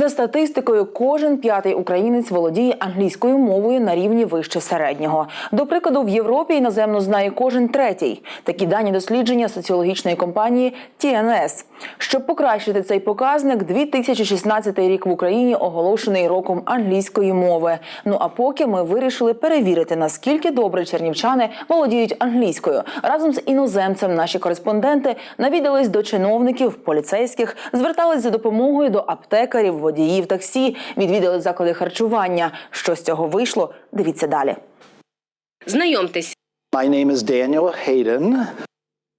За статистикою, кожен п'ятий українець володіє англійською мовою на рівні вище середнього. До прикладу, в Європі іноземно знає кожен третій. Такі дані дослідження соціологічної компанії TNS. Щоб покращити цей показник, 2016 рік в Україні оголошений роком англійської мови. Ну а поки ми вирішили перевірити, наскільки добре чернівчани володіють англійською. Разом з іноземцем наші кореспонденти навідались до чиновників, поліцейських, звертались за допомогою до аптекарів, водіїв таксі, відвідали заклади харчування. Що з цього вийшло? Дивіться далі. Знайомтесь, My name is Daniel Hayden.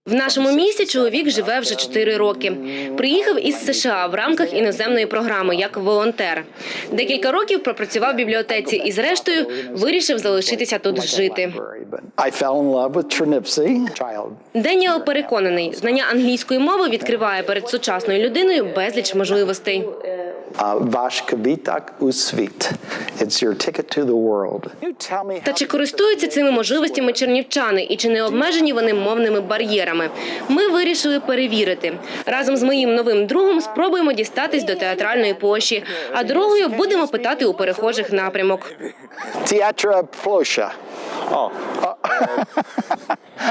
в нашому місті чоловік живе вже 4 роки. Приїхав із США в рамках іноземної програми як волонтер. Декілька років пропрацював в бібліотеці і, зрештою, вирішив залишитися тут жити. But I fell in love with Ternipsey, child. Деніел переконаний, знання англійської мови відкриває перед сучасною людиною безліч можливостей. It's your ticket to the world. Та чи користуються цими можливостями чернівчани і чи не обмежені вони мовними бар'єрами? Ми вирішили перевірити. Разом з моїм новим другом спробуємо дістатись до театральної площі, а дорогою будемо питати у перехожих напрямок. Teatra Plosha. Oh.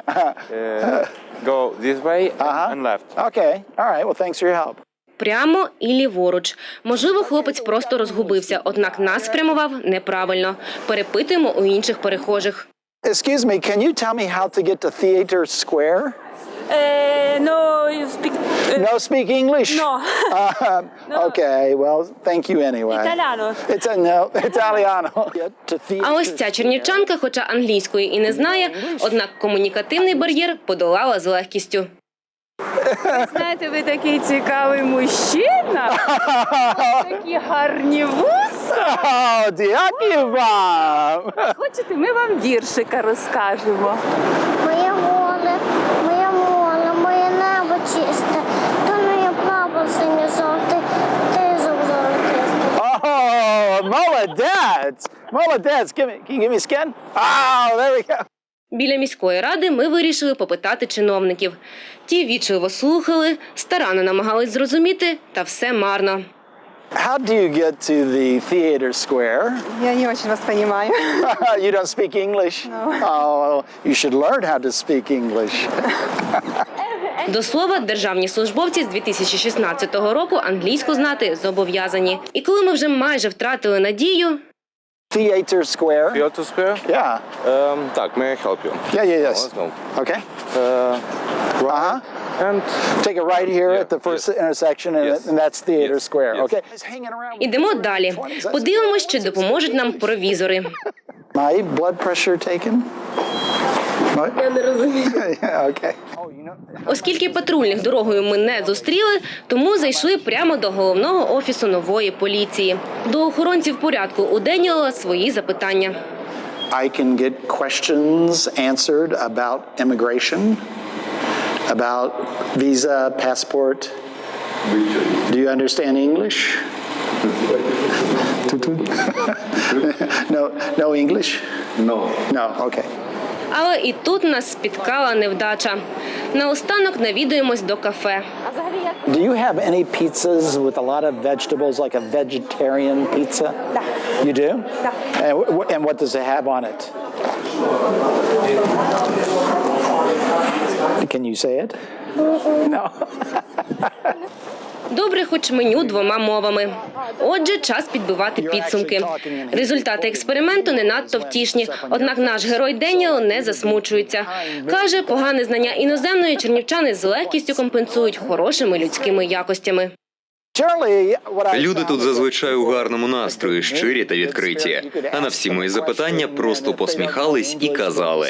Uh, go this way Uh-huh. and left. Okay. All right. Well, thanks for your help. Прямо і ліворуч. Можливо, хлопець просто розгубився, однак нас спрямував неправильно. Перепитуємо у інших перехожих. Excuse me. Can you tell me how to get to Theater Square? Uh, no, you speak uh, No, speak English. No. Uh, Okay. Well, thank you anyway. Italiano. It's a no. Italiano. А ось ця чернівчанка, хоча англійської і не знає, однак комунікативний бар'єр подолала з легкістю. Знаєте, ви такий цікавий мужчина. Такі гарні вуса. Oh, дякую вам. Хочете, ми вам віршика розкажемо. Моє голе, моє море, моє небо чисте, то не є прапор синьо жовтий, ти золотистий. Oh, молодець. Молодець. Give me, can you give me a skin? Oh, there we go. Біля міської ради ми вирішили попитати чиновників. Ті вічливо слухали, старанно намагались зрозуміти, та все марно. How do you get to the theater square? Я не очень вас понимаю. you don't speak English? Oh, you should learn how to speak English. До слова, державні службовці з 2016 року англійську знати зобов'язані. І коли ми вже майже втратили надію, Theater square? Kyoto Square? Yeah. Um, так, may I help you? Yeah, yeah, yes. Let's go. Okay. Uh, Uh-huh. and Take it right here Yeah, at the first yes. intersection, and, Yes. and that's Theater Yes, Square. yes. Okay. He's hanging around with ідемо you. далі. Подивимось, чи допоможуть нам провізори. My blood pressure taken? Я не розумію. Оскільки патрульних дорогою ми не зустріли, тому зайшли прямо до головного офісу нової поліції. До охоронців порядку у Деніела свої запитання. I can get questions answered about immigration, about visa, passport. Do you understand English? no, no English? No. No, okay. Але і тут нас спіткала невдача. Наостанок навідуємось до кафе. Do you have any pizzas with a lot of vegetables, like a vegetarian pizza? You do? And, wh- and what does it have on it? Can you say it? No. Добре, хоч меню двома мовами. Отже, час підбивати підсумки. Результати експерименту не надто втішні. Однак наш герой Деніел не засмучується. Каже, погане знання іноземної чернівчани з легкістю компенсують хорошими людськими якостями. Люди тут зазвичай у гарному настрої, щирі та відкриті. А на всі мої запитання просто посміхались і казали.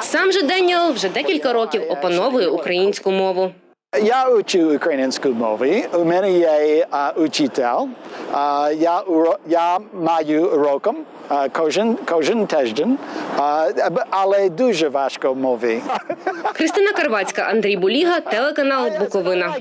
Сам же Деніел вже декілька років опановує українську мову. Я учу українську мову, у мене є а, учитель, а, я, уро- я маю уроком а, кожен, кожен тиждень, а, але дуже важко мові. Христина Карвацька, Андрій Буліга, телеканал Буковина.